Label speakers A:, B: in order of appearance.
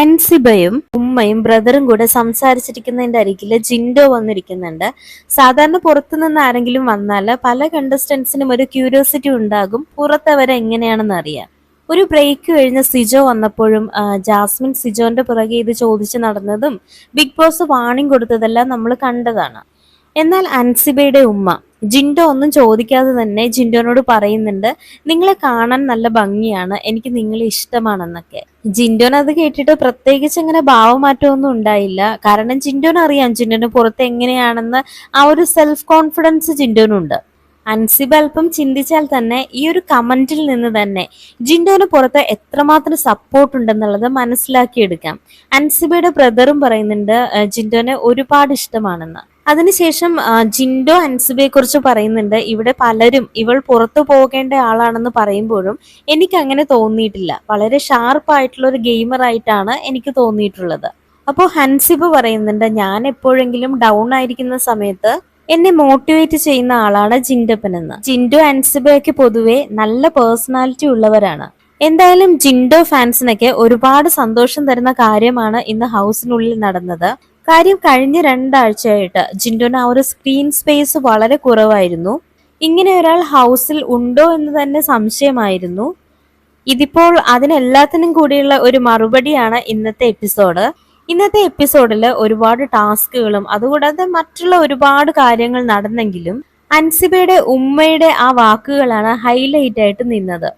A: അൻസിബയും ഉമ്മയും ബ്രദറും കൂടെ സംസാരിച്ചിരിക്കുന്നതിന്റെ അരികിൽ ജിൻഡോ വന്നിരിക്കുന്നുണ്ട്. സാധാരണ പുറത്തു നിന്ന് ആരെങ്കിലും വന്നാൽ പല കണ്ടസ്റ്റൻസിനും ഒരു ക്യൂരിയോസിറ്റി ഉണ്ടാകും. പുറത്തവരെ എങ്ങനെയാണെന്ന് അറിയാം ഒരു ബ്രേക്ക് കഴിഞ്ഞ് സിജോ വന്നപ്പോഴും ജാസ്മിൻ സിജോന്റെ പുറകെ ഇത് ചോദിച്ചു നടന്നതും ബിഗ് ബോസ് വാണിംഗ് കൊടുത്തതെല്ലാം നമ്മൾ കണ്ടതാണ്. എന്നാൽ അൻസിബയുടെ ഉമ്മ ജിൻഡോ ഒന്നും ചോദിക്കാതെ തന്നെ ജിൻഡോനോട് പറയുന്നുണ്ട് നിങ്ങളെ കാണാൻ നല്ല ഭംഗിയാണ് എനിക്ക് നിങ്ങളെ ഇഷ്ടമാണെന്നൊക്കെ. ജിൻഡോൻ അത് കേട്ടിട്ട് പ്രത്യേകിച്ച് അങ്ങനെ ഭാവമാറ്റമൊന്നും ഉണ്ടായില്ല. കാരണം ജിൻഡോൻ അറിയാം ജിൻഡോന് പുറത്ത് എങ്ങനെയാണെന്ന് ആ ഒരു സെൽഫ് കോൺഫിഡൻസ് ജിൻഡോനുണ്ട്. അൻസിബ അല്പം ചിന്തിച്ചാൽ തന്നെ ഈ ഒരു കമന്റിൽ നിന്ന് തന്നെ ജിൻഡോന് പുറത്ത് എത്രമാത്രം സപ്പോർട്ട് ഉണ്ടെന്നുള്ളത് മനസ്സിലാക്കിയെടുക്കാം. അൻസിബയുടെ ബ്രദറും പറയുന്നുണ്ട് ജിൻഡോനെ ഒരുപാട് ഇഷ്ടമാണെന്ന്. അതിനുശേഷം ജിൻഡോ അൻസിബയെ കുറിച്ച് പറയുന്നുണ്ട്. ഇവിടെ പലരും ഇവൾ പുറത്തു പോകേണ്ട ആളാണെന്ന് പറയുമ്പോഴും എനിക്ക് അങ്ങനെ തോന്നിയിട്ടില്ല. വളരെ ഷാർപ്പ് ആയിട്ടുള്ള ഒരു ഗെയിമർ ആയിട്ടാണ് എനിക്ക് തോന്നിയിട്ടുള്ളത്. അപ്പോൾ ഹൻസിബ് പറയുന്നുണ്ട് ഞാൻ എപ്പോഴെങ്കിലും ഡൗൺ ആയിരിക്കുന്ന സമയത്ത് എന്നെ മോട്ടിവേറ്റ് ചെയ്യുന്ന ആളാണ് ജിൻഡപ്പൻ എന്ന് ജിൻഡോ അൻസിബയൊക്കെ പൊതുവെ നല്ല പേഴ്സണാലിറ്റി ഉള്ളവരാണ്. എന്തായാലും ജിൻഡോ ഫാൻസിനൊക്കെ ഒരുപാട് സന്തോഷം തരുന്ന കാര്യമാണ് ഇന്ന് ഹൗസിനുള്ളിൽ നടന്നത്. കാര്യം കഴിഞ്ഞ രണ്ടാഴ്ചയായിട്ട് ജിൻഡോന് ആ ഒരു സ്ക്രീൻ സ്പേസ് വളരെ കുറവായിരുന്നു. ഇങ്ങനെ ഒരാൾ ഹൗസിൽ ഉണ്ടോ എന്ന് തന്നെ സംശയമായിരുന്നു. ഇതിപ്പോൾ അതിനെല്ലാത്തിനും കൂടിയുള്ള ഒരു മറുപടിയാണ് ഇന്നത്തെ എപ്പിസോഡ് ഇന്നത്തെ എപ്പിസോഡിൽ ഒരുപാട് ടാസ്കുകളും അതുകൂടാതെ മറ്റുള്ള ഒരുപാട് കാര്യങ്ങൾ നടന്നെങ്കിലും അൻസിബയുടെ ഉമ്മയുടെ ആ വാക്കുകളാണ് ഹൈലൈറ്റ് ആയിട്ട് നിന്നത്.